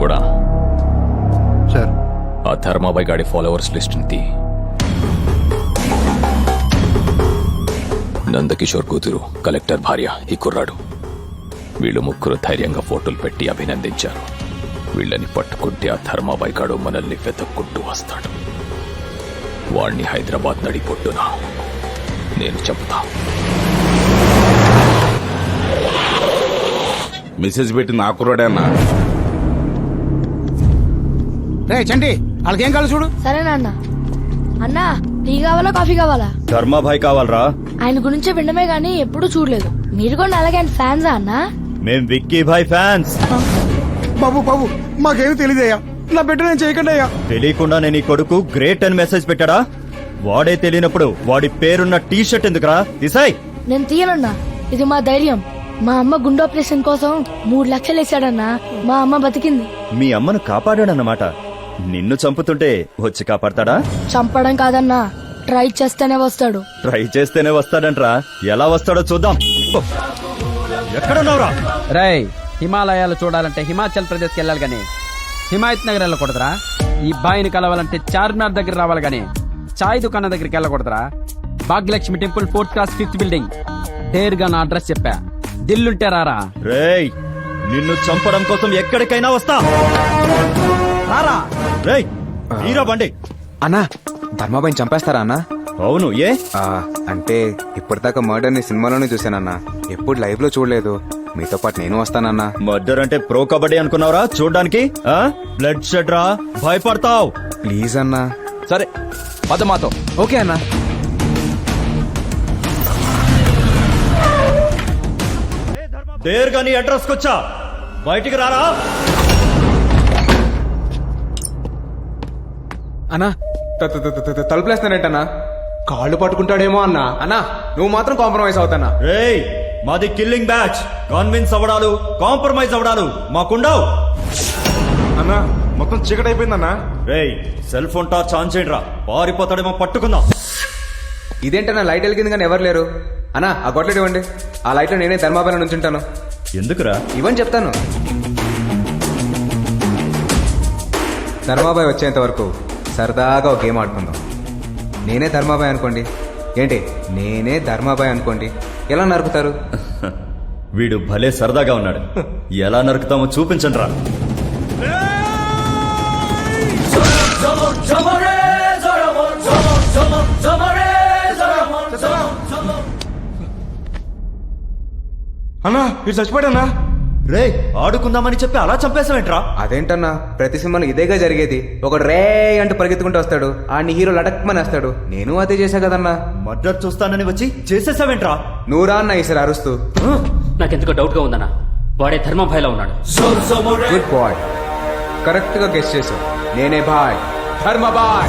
కూడా. సార్. ఆ ధర్మాబాయ్ గాడి ఫాలోవర్స్ లిస్ట్ తీ. నందకిషోర్ కూతురు కలెక్టర్ భార్య ఈ కుర్రాడు. వీళ్ళు ముగ్గురు ధైర్యంగా ఫోటోలు పెట్టి అభినందించారు. వీళ్ళని పట్టుకుంటే ఆ ధర్మాబాయ్ గాడు మనల్ని వెతక్కుంటూ వస్తాడు. వాణ్ణి హైదరాబాద్ నడిపొట్టున నేను చెప్తా. మెసేజ్ పెట్టి నా కుర్రాడే అన్న. రే చండి వాళ్ళకేం కావాలి చూడు. సరేనా అన్న అన్నా టీ కావాలా కాఫీ కావాలా? ధర్మాభాయ్ కావాలరా? ఆయన గురించి వినడమే గానీ ఎప్పుడూ చూడలేదు. మీరు కూడా అలాగే ఆయన ఫ్యాన్సా అన్నా? మేం విక్కీ భాయ్ ఫ్యాన్స్ బాబు బాబు మాకేమీ తెలియదయ్యా నా బిడ్డ నేను చేయకండి అయ్యా. తెలియకుండా నేను ఈ కొడుకు గ్రేట్ అని మెసేజ్ పెట్టాడా? వాడే తెలియనప్పుడు వాడి పేరున్న టీ షర్ట్ ఎందుకురా? తీసాయ్. నేను తీయనన్నా. ఇది మా ధైర్యం. మా అమ్మ గుండె ఆపరేషన్ కోసం మూడు లక్షలు వేసాడన్నా మా అమ్మ బతికింది. మీ అమ్మను కాపాడాడన్నమాట. నిన్ను చంపుతుంటే వచ్చి కాపాడతాడా? చంపడం కాదన్నా ట్రై చేస్తేనే వస్తాడు. ట్రై చేస్తేనే వస్తాడంట్రా. ఎలా వస్తాడో చూద్దాం. ఎక్కడున్నావురా? రై హిమాలయాలు చూడాలంటే హిమాచల్ ప్రదేశ్కి వెళ్ళాలి గాని హిమాయత్ నగర్ వెళ్ళకూడదురా ఈ బాయిని కలవాలంటే చార్మినార్ దగ్గర రావాలి గాని చాయ్ దుకాణం దగ్గరికి వెళ్ళకూడదురా. Bhagyalakshmi temple fourth class fifth building. డేర్గా నా అడ్రస్ చెప్పా. దిల్లుంటే రారా. రేయ్ నిన్ను చంపడం కోసం ఎక్కడికైనా వస్తా. రారా. రేయ్ వీరా బండి. అన్నా ధర్మాబాయిని చంపేస్తారా అన్నా? అవును ఏ? ఆ, అంటే ఇప్పటిదాకా మర్డర్ని సినిమాలోనే చూశానన్నా. ఎప్పుడు లైవ్లో చూడలేదు. మీతో పాటు నేను వస్తానన్నా. మర్డర్ అంటే ప్రో కబడ్డీ అనుకున్నావురా చూడ్డానికి? ఆ? బ్లడ్ షెడ్ రా భయపడతావు. ప్లీజ్ అన్నా. సరే పద మాతో. ఓకే అన్నా. దేర్గా నీ అడ్రస్ కొచ్చా బయటికి రారా? అన్నా. తలుపులేస్తానంటన్నా. కాళ్ళు పట్టుకుంటాడేమో అన్నా. అన్నా నువ్వు మాత్రం కాంప్రమైజ్ అవుతానా రేయ్ మాది కిల్లింగ్ బ్యాచ్. కాన్విన్స్ అవ్వడాలు కాంప్రమైజ్ అవ్వడాలు మాకుండవు. అన్న మొత్తం చీకటి అయిపోయిందన్నా రేయ్ సెల్ ఫోన్ టార్చ్ ఆన్ చేయండి రా పారిపోతాడేమో పట్టుకుందాం. ఇదేంటన్నా లైట్ వెలిగింది కానీ ఎవరు లేరు? అన్నా ఆ గొడ్లెట్ ఇవ్వండి. ఆ లైట్లో నేనే ధర్మాబాయి నుంచుంటాను. ఎందుకురా? ఇవ్వని చెప్తాను. ధర్మాబాయ్ వచ్చేంత వరకు సరదాగా ఒక గేమ్ ఆడుకుందాం. నేనే ధర్మాబాయ్ అనుకోండి. ఏంటి? నేనే ధర్మాబాయ్ అనుకోండి. ఎలా నరుకుతారు? వీడు భలే సరదాగా ఉన్నాడు. ఎలా నరుకుతామో చూపించండి రా. అన్నా ఇటు చచ్చిపోయాడన్నా? రే ఆడుకుందామని చెప్పి అలా చంపేసావేంట్రా అదేంటన్నా ప్రతి సినిమాలో ఇదేగా జరిగేది. ఒకడు రే అంటూ పరిగెత్తుకుంటూ వస్తాడు. ఆడిని హీరో లటక్మని వస్తాడు. నేను అదే చేశా కదన్నా. మర్డర్ చూస్తానని వచ్చి చేసేసావేంట్రా? నువ్వు రా అన్న ఈసారి అరుస్తూ. నాకెందుకో డౌట్గా ఉందన్న. వాడే ధర్మభాయిలో ఉన్నాడు. Good bye. కరెక్ట్గా గెస్ట్ చేసావు నేనే బాయ్. ధర్మ బాయ్.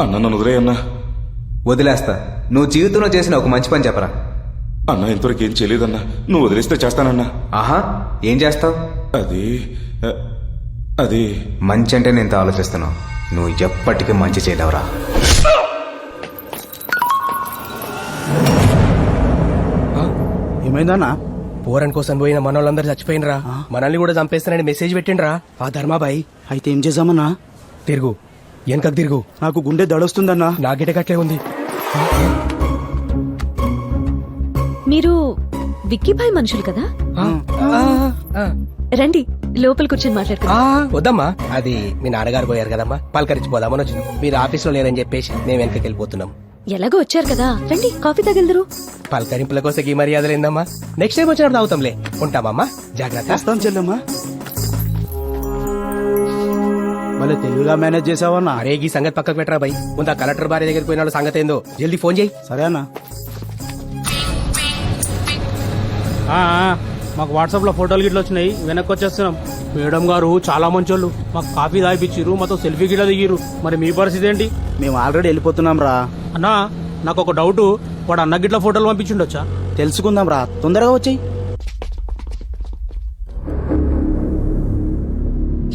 అన్న నన్ను వదిలే అన్నా. వదిలేస్తా. నువ్వు జీవితంలో చేసిన ఒక మంచి పని చెప్పరా? అన్న ఇంతవరకు ఏం చేయలేదన్నా. నువ్వు వదిలేస్తే చేస్తానన్నా. ఆహా ఏం చేస్తావు? అది అది. మంచి అంటే నేను ఆలోచిస్తున్నావు. నువ్వు ఎప్పటికీ మంచి చేయలేవురా. ఏమైందన్నా? పోరన్ కోసం పోయిన మనోళ్ళందరూ చచ్చిపోయినరా. మనల్ని కూడా చంపేస్తానని మెసేజ్ పెట్టిండ్రా. ఆ ధర్మాబాయి అయితే ఏం చేసామన్నా తిరుగు. వెనకకు తిరుగు. నాకు గుండె దడొస్తుందన్నా. నా గిటకట్లే ఉంది. మీరు విక్కీభాయ్ మనుషులు కదా? రండి లోపల కూర్చొని మాట్లాడుకుందాం. ఆ, వద్దమ్మా అది మీ నాన్నగారు పోయారు కదమ్మా. పలకరించిపోదామని వచ్చినాం. మీరు ఆఫీస్లో లేరని చెప్పేసి మేము వెనకకి వెళ్ళిపోతున్నాం. ఎలాగో వచ్చారు కదా. రండి కాఫీ తగలదురు. పలకరింపుల కోసం ఈ మర్యాదలు ఏందమ్మా? నెక్స్ట్ టైం వచ్చినప్పుడు తాగుతాంలే. ఉంటామమ్మా. జాగ్రత్త. వస్తాం చెల్లమ్మా. మళ్ళీ తెలుగుగా మేనేజ్ చేసావన్నా? అరే ఈ సంగతి పక్కకు పెట్టరా బై ముందు ఆ కలెక్టర్ భార్య దగ్గరికి పోయినాడు సంగతి ఏందో? జల్దీ ఫోన్ చేయి. సరే అన్నా మాకు వాట్సాప్లో ఫోటోలు గిట్ల వచ్చినాయి. వెనక్కి వచ్చేస్తున్నాం. మేడం గారు చాలా మంచోళ్ళు. మాకు కాఫీ తాగిపించారు మాతో సెల్ఫీ గిట్ల దిగిరు మరి మీ పరిస్థితి ఏంటి? మేము ఆల్రెడీ వెళ్ళిపోతున్నాం రా. అన్నా నాకు ఒక డౌట్. వాడు అన్న గిట్ల ఫోటోలు పంపించిండొచ్చా? తెలుసుకుందాం రా. తొందరగా వచ్చాయి.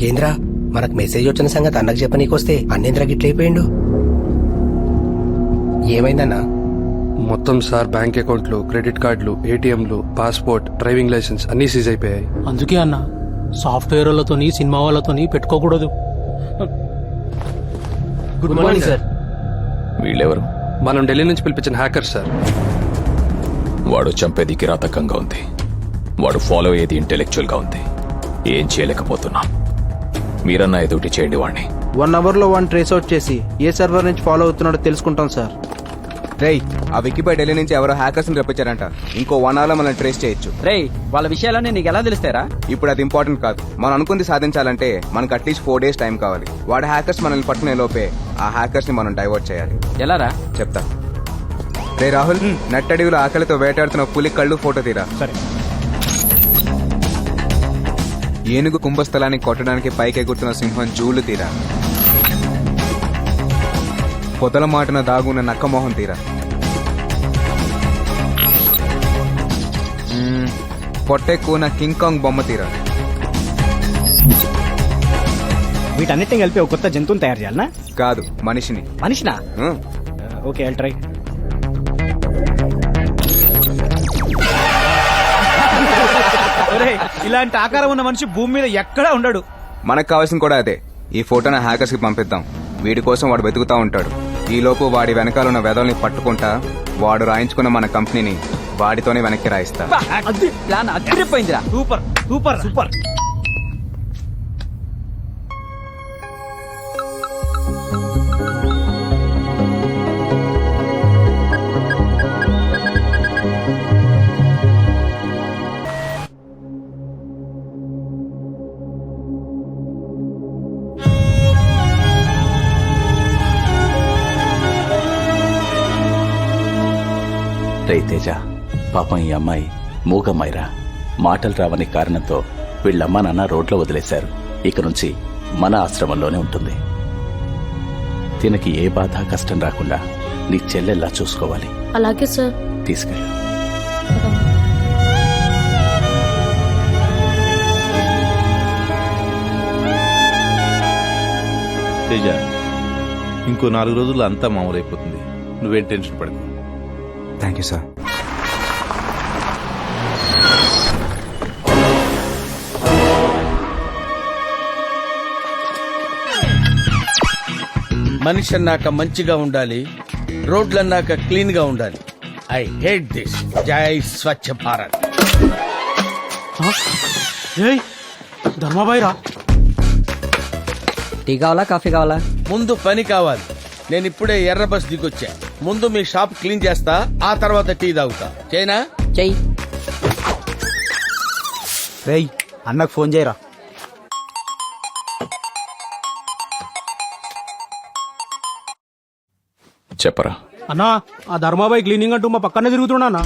ఏంద్రా? మనకు మెసేజ్ వచ్చిన సంగతి అన్నకు చెప్పనీకొస్తే అన్నేంద్ర గిట్లయిపోయిండు ఏమైందన్నా? మొత్తం సార్ బ్యాంక్ అకౌంట్లు క్రెడిట్ కార్డులు ఏటీఎంలు పాస్పోర్ట్ డ్రైవింగ్ లైసెన్స్ అన్ని సీజ్ అయిపోయాయి. అందుకే అన్న సాఫ్ట్వేర్ వాళ్ళతోని సినిమా వాళ్ళతోని పెట్టుకోకూడదు. గుడ్ మార్నింగ్ సార్ వీళ్ళెవరు? మనం ఢిల్లీ నుంచి పిలిపించిన హ్యాకర్ సార్. వాడు చంపేది కిరాతకంగా ఉంది. వాడు ఫాలో అయ్యేది ఇంటెలెక్చువల్గా ఉంది. ఏం చేయలేకపోతున్నాం. మీరన్నా ఎదుటి చేయండి వాణ్ణి. వన్ అవర్లో వన్ ట్రేస్ అవుట్ చేసి ఏ సర్వర్ నుంచి ఫాలో అవుతున్నాడో తెలుసుకుంటాం సార్. రేయ్ ఆ విక్కీపై ఢిల్లీ నుంచి ఎవరో హ్యాకర్స్ని రప్పించారంట. ఇంకో వన్ అవర్లో మనం ట్రేస్ చేయొచ్చు. రేయ్ వాళ్ళ విషయాలన్నీ నీకు ఎలా తెలుస్తారా ఇప్పుడు అది ఇంపార్టెంట్ కాదు. మనం అనుకుంది సాధించాలంటే మనకు అట్లీస్ట్ ఫోర్ డేస్ టైం కావాలి. వాడు హ్యాకర్స్ మనల్ని పట్టుకునే లోపే ఆ హ్యాకర్స్ని మనం డైవర్ట్ చేయాలి. ఎలా రా చెప్తా. రే రాహుల్ నట్టడివిలో ఆకలితో వేటాడుతున్న పులి కళ్ళు ఫోటో తీరా? సరే. ఏనుగు కుంభస్థలాన్ని కొట్టడానికి పైకి ఎగురుతున్న సింహం జూలు తీరా. పొదల మాటన దాగున్న నక్కమోహం తీరా. మ్మ్, పొట్టెక్కువ కింగ్ కాంగ్ బొమ్మ తీరా. వీటన్నిటిని కలిపి ఒక కొత్త జంతువుని తయారు చేయాలనా? కాదు మనిషిని. మనిషినా. ఓకే ట్రై ఇలాంటి ఆకారం ఉన్న మనిషి భూమి మీద ఎక్కడా ఉండడు. మనకు కావాల్సింది కూడా అదే. ఈ ఫోటోని హ్యాకర్స్కి పంపిద్దాం. వీడి కోసం వాడు వెతుకుతా ఉంటాడు. ఈ లోపు వాడి వెనకాల ఉన్న వెదల్ని పట్టుకుంటా వాడు రాయించుకున్న మన కంపెనీని వాడితోనే వెనక్కి రాయిస్తా. అది ప్లాన్ అదిరిపోయిందిరా. Super super. సూపర్. రైతేజ పాపం ఈ అమ్మాయి మూగమ్మాయిరా. మాటలు రావని కారణంతో వీళ్ళమ్మ నాన్న రోడ్లో వదిలేశారు. ఇక నుంచి మన ఆశ్రమంలోనే ఉంటుంది. తినకి ఏ బాధ కష్టం రాకుండా నీ చెల్లెల్లా చూసుకోవాలి. అలాగే సార్. తీసుకెళ్ళు. తేజ ఇంకో నాలుగు రోజుల్లో అంతా మామూలైపోతుంది. నువ్వేం టెన్షన్ పడకు. Thank you sir. మనిషి అన్నాక మంచిగా ఉండాలి రోడ్లు అన్నాక క్లీన్గా ఉండాలి. I hate this. జై స్వచ్ఛ భారత్. ఏయ్ ధర్మాబాయి రా టీ కావాలా కాఫీ కావాలా? ముందు పని కావాలి. నేను ఇప్పుడే ఎర్ర బస్ దిగొచ్చా. ముందు మీ షాప్ క్లీన్ చేస్తా ఆ తర్వాత టీ తాగుతా. చైనా చెయ్యి రేయ్ అన్నకు ఫోన్ చేయరా? చెప్పరా? అన్నా ఆ ధర్మాబాయి క్లీనింగ్ అంటూ మా పక్కనే తిరుగుతున్నా.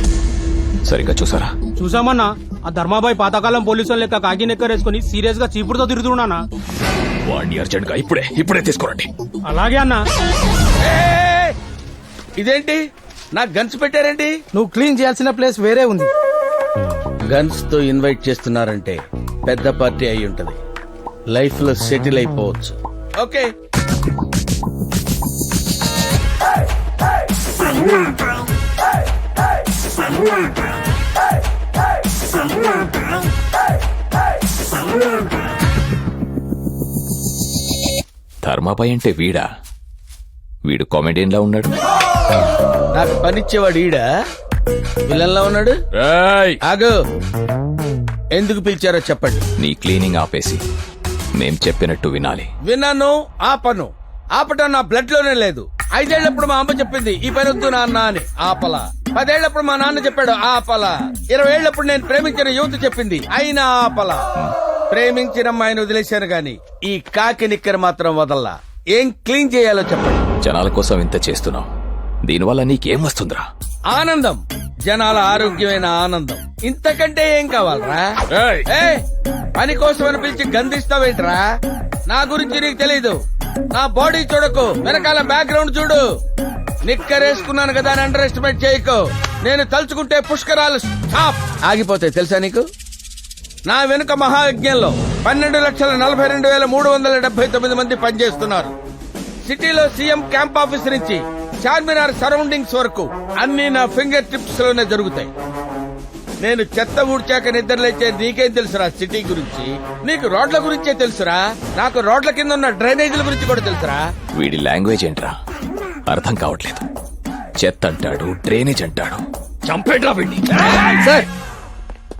సరిగ్గా చూసారా? చూసామన్నా ఆ ధర్మాబాయి పాతకాలం పోలీసులు లెక్క కాకి నెక్కరేసుకుని సీరియస్గా చీపుడుతో తిరుగుతున్నా వాడిని అర్జెంట్గా ఇప్పుడే ఇప్పుడే తీసుకురండి. అలాగే అన్నా. ఇదేంటి? నాకు గన్స్ పెట్టారేంటి? నువ్వు క్లీన్ చేయాల్సిన ప్లేస్ వేరే ఉంది. గన్స్తో ఇన్వైట్ చేస్తున్నారంటే పెద్ద పార్టీ అయి ఉంటది. లైఫ్లో సెటిల్ అయిపోవచ్చు. ఓకే ధర్మాబాయ్ అంటే వీడా? వీడు కామెడియన్ లా ఉన్నాడు. నాకు పనిచ్చేవాడు ఈడ? విలన్లా ఉన్నాడు? ఏయ్! ఆగు. ఎందుకు పిలిచారో చెప్పండి. నీ క్లీనింగ్ ఆపేసి మేం చెప్పినట్టు వినాలి. విన్నాను ఆపను. ఆపటం నా బ్లడ్లోనే లేదు. ఐదేళ్ళప్పుడు మా అమ్మ చెప్పింది ఈ పని వద్దు నాన్న అని. ఆపల. పదేళ్ళప్పుడు మా నాన్న చెప్పాడు ఆపల. ఇరవై ఏళ్ళప్పుడు నేను ప్రేమించిన యువత చెప్పింది అయినా ఆపల. ప్రేమించిన అమ్మాయిని వదిలేశాను గాని ఈ కాకి నిక్కర మాత్రం వదల్లా. ఏం క్లీన్ చేయాలో చెప్పండి. జనాల కోసం ఇంత చేస్తున్నావు. దీనివల్ల నీకేం వస్తుందిరా? ఆనందం. జనాల ఆరోగ్యమైన ఆనందం. ఇంతకంటే ఏం కావాలరా? ఏయ్, పని కోసమని పిలిచి గంధిస్తావేంట్రా? నా గురించి నీకు తెలీదు. నా బాడీ చూడకు. వెనకాల బ్యాక్గ్రౌండ్ చూడు. నిక్కరేసుకున్నాను కదా అని అండర్ ఎస్టిమేట్ చేయకు. నేను తలుచుకుంటే పుష్కరాలు స్టాప్. ఆగిపోతాయి తెలుసా నీకు? నా వెనుక మహాయజ్ఞంలో పన్నెండు లక్షల నలభై రెండు వేల మూడు వందల డెబ్బై తొమ్మిది మంది పనిచేస్తున్నారు. సిటీలో సీఎం క్యాంప్ ఆఫీస్ నుంచి చార్మినార్ సరౌండింగ్స్ వరకు అన్ని నా ఫింగర్ టిప్స్లోనే జరుగుతాయి. నేను చెత్త ఊడ్చాక నిద్రలేచే నీకేం తెలుసురా సిటీ గురించి? నీకు రోడ్ల గురించే తెలుసురా? నాకు రోడ్ల కింద ఉన్న డ్రైనేజీల గురించి కూడా తెలుసురా? వీడి లాంగ్వేజ్ ఏంట్రా? అర్థం కావట్లేదు. చెత్త అంటాడు డ్రైనేజ్ అంటాడు. చంపేట్రా వీడిని. సార్